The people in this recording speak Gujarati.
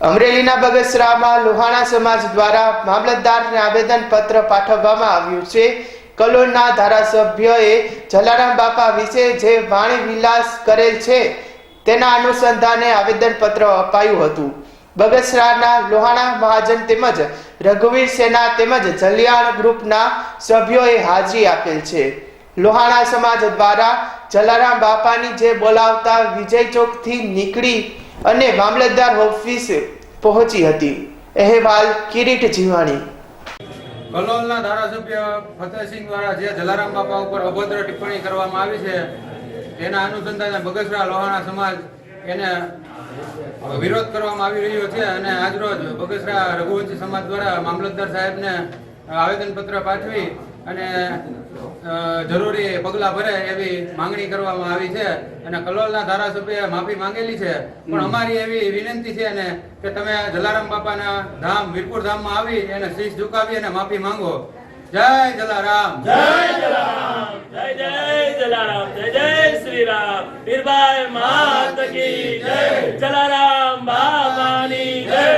અમરેલીના બગસરામાં લોહાણા સમાજ દ્વારા મામલતદારને આવેદન પત્ર પાઠવવામાં આવ્યું છે. કલોલના ધારાસભ્યએ જલારામ બાપા વિશે જે વાણી વિલાસ કરેલ છે, તેના અનુસંધાને આવેદન પત્ર અપાયું હતું. બગસરાના લોહાણા મહાજન તેમજ રઘુવીર સેના તેમજ જલિયાણ ગ્રુપના સભ્યોએ હાજરી આપેલ છે. લોહાણા સમાજ દ્વારા જલારામ બાપાની જે બોલાવતા વિજય ચોકથી નીકળી અને મામલતદાર ઓફિસ પહોંચી હતી. અહેવાલ કિરીટ જીવાણી. કલોલના ધારાસભ્ય ફતેહસિંહ દ્વારા જે જલારામ બાપા ઉપર અભદ્ર ટિપ્પણી કરવામાં આવી છે એના અનુસંધાને બગસરા લોહાણા સમાજ એને વિરોધ કરવામાં આવી રહ્યો છે અને આજરોજ બગસરા રઘુવંશી સમાજ દ્વારા મામલતદાર સાહેબને આવેદનપત્ર પાઠવી અને જરૂરી પગલાં ભરે એવી માંગણી કરવામાં આવી છે અને કલોલના ધારાસભ્યએ માફી માંગેલી છે. પણ અમારી એવી વિનંતી છે ને કે તમે જલારામ બાપાના ધામ વીરપુર ધામમાં આવી અને શીશ ઝુકાવી અને માફી માંગો. જય જલારામ. જય જલારામ. જય જય જલારામ. જય જય શ્રી રામ. વીરભાઈ માત કી જય જલારામ.